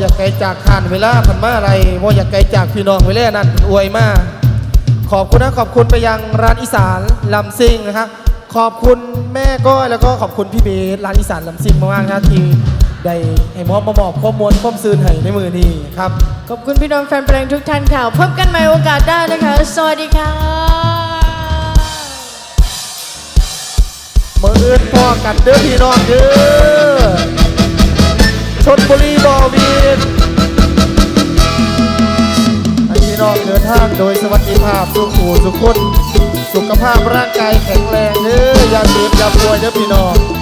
อยากไกลจากขานเวลาพันมาอะไรบ่อยากไกลจากพี่น้องเวลานั่นอวยมากขอบคุณนะขอบคุณไปยังร้านอีสานลำซิ่งนะครับ ขอบคุณแม่ก้อยแล้วก็ขอบคุณพี่เบสร้านอีสานลำซิ่งมากๆนะที่ได้ให้มอบมาบอกข้อมูลข้อมซืนให้ในมือนี้ครับขอบคุณพี่น้องแฟนเพลงทุกท่านค่ะพบกันใหม่โอกาสได้นะคะ สวัสดีค่ะมืออื่นพ่อกันเด้อพี่น้องเด้อชนบุรีบอ วีนให้พี่น้องเดินทางโดยสวัสดิภาพสุขูสุขคนสุขภาพร่างกายแข็งแรงเด้ออย่าเจ็บอย่าป่วยเด้อพี่น้อง